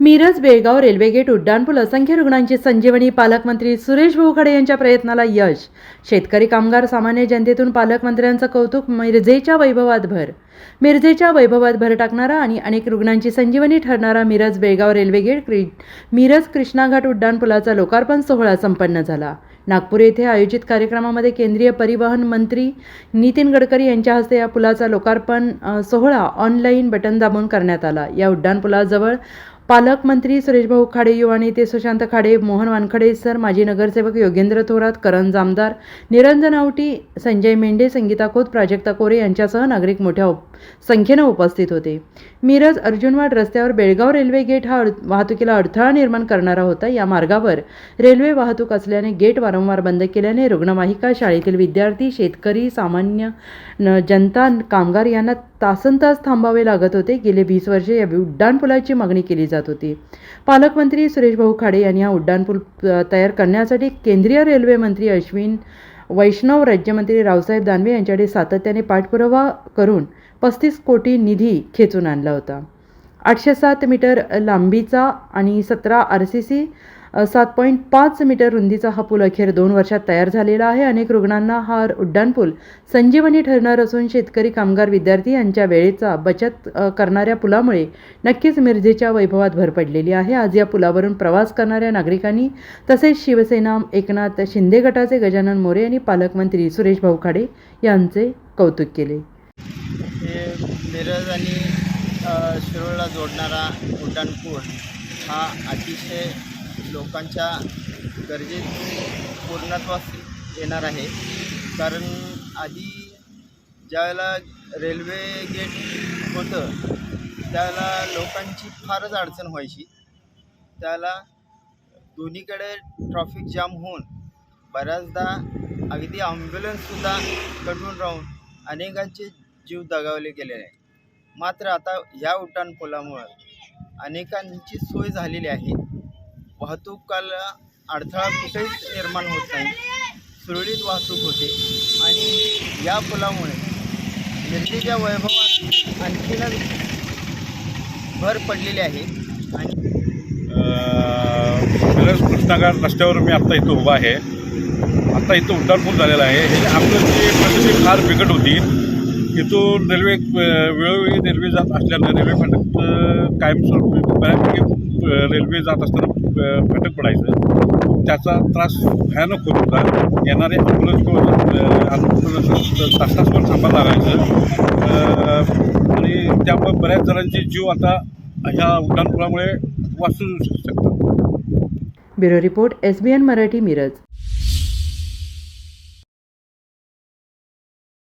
Miraj Belgaum railway gate उड्डाणपूल असंख्य रुग्णांची संजीवनी पालकमंत्री सुरेश भाऊ यांच्या प्रयत्नाला यश. शेतकरी कामगार सामान्य जनतेतून पालकमंत्र्यांचं कौतुक मिरजेच्या वैभवात भर. मिरजेच्या वैभवात भर टाकणारा आणि अनेक रुग्णांची संजीवनी ठरणारा मिरज बेळगाव रेल्वे गेट क्रि मिरज कृष्णाघाट उड्डाणपुलाचा लोकार्पण सोहळा संपन्न झाला. नागपूर येथे आयोजित कार्यक्रमामध्ये केंद्रीय परिवहन मंत्री नितीन गडकरी यांच्या हस्ते या पुलाचा लोकार्पण सोहळा ऑनलाईन बटन दाबून करण्यात आला. या उड्डाणपुलाजवळ पालकमंत्री सुरेशभाऊ खाडे युवा नेते सुशांत खाडे मोहन वानखडे सर माजी नगरसेवक योगेंद्र थोरात करण जामदार निरंजन आवटी संजय मेंढे संगीता खोत प्राजक्ता कोरे यांच्यासह नागरिक मोठ्या उप संख्येनं उपस्थित होते. मिरज अर्जुनवाड रस्त्यावर बेळगाव रेल्वे गेट हा वाहतुकीला अडथळा निर्माण करणारा होता. या मार्गावर रेल्वे वाहतूक असल्याने गेट वारंवार बंद केल्याने रुग्णवाहिका शाळेतील विद्यार्थी शेतकरी सामान्य न- जनता कामगार यांना तासन तास थांबावे लागत होते. गेले वीस वर्षे या उड्डाणपुलाची मागणी केली जात होती. पालकमंत्री सुरेशभाऊ खाडे यांनी हा उड्डाणपूल तयार करण्यासाठी केंद्रीय रेल्वे मंत्री अश्विन वैष्णव राज्यमंत्री रावसाहेब दानवे यांच्याकडे सातत्याने पाठपुरावा करून पस्तीस कोटी निधी खेचून आणला होता. आठशे सात मीटर लांबीचा आणि सतरा आर सी सी सात पॉईंट पाच मीटर रुंदीचा हा पूल अखेर दोन वर्षात तयार झालेला आहे. अनेक रुग्णांना हा उड्डाणपूल संजीवनी ठरणार असून शेतकरी कामगार विद्यार्थी यांच्या वेळेचा बचत करणाऱ्या पुलामुळे नक्कीच मिरजेच्या वैभवात भर पडलेली आहे. आज या पुलावरून प्रवास करणाऱ्या नागरिकांनी तसेच शिवसेना एकनाथ शिंदे गटाचे गजानन मोरे आणि पालकमंत्री सुरेश भाऊ खाडे यांचे कौतुक केले. मिरज आणि शिरोळला जोडणारा उड्डाणपूल हा अतिशय लोकांच्या गरजेतून पूर्णत्वास येणार आहे. कारण आधी ज्यावेळेला रेल्वे गेट होतं त्यावेळेला लोकांची फारच अडचण व्हायची. त्याला दोन्हीकडे ट्रॉफिक जाम होऊन बऱ्याचदा अगदी ॲम्ब्युलन्ससुद्धा कटून राहून अनेकांचे जीव दगावले गेलेले आहे मात्र आता या उड्डाणपुलामुळं अनेकांची सोय झालेली आहे. वाहतूकाला अडथळा कुठेच निर्माण होत नाही. सुरळीत वाहतूक होते. आणि या पुलामुळे मिरजेच्या वैभवात आणखीनच भर पडलेली आहे. आणि मिरज कृष्णागार रस्त्यावर मी आत्ता इथं उभा आहे. आत्ता इथं उड्डाणपूल झालेलं आहे. हे आपलं जी परिस्थिती फार बिकट होती. इथून रेल्वे वेळोवेळी रेल्वे जात असल्यानं रेल्वे फाटक कायमस्वरूपी बऱ्यापैकी रेल्वे जात असताना फटक पडायचं. त्याचा त्रास भयानक होत होता. येणारे ॲम्ब्युलन्स किंवा ॲम्ब्युलन्स तास थांबा लागायचं आणि त्यामुळे बऱ्याच जणांचे जीव आता ह्या उड्डाणपुरामुळे वाचू शकतात. Bureau report S B N Marathi Miraj.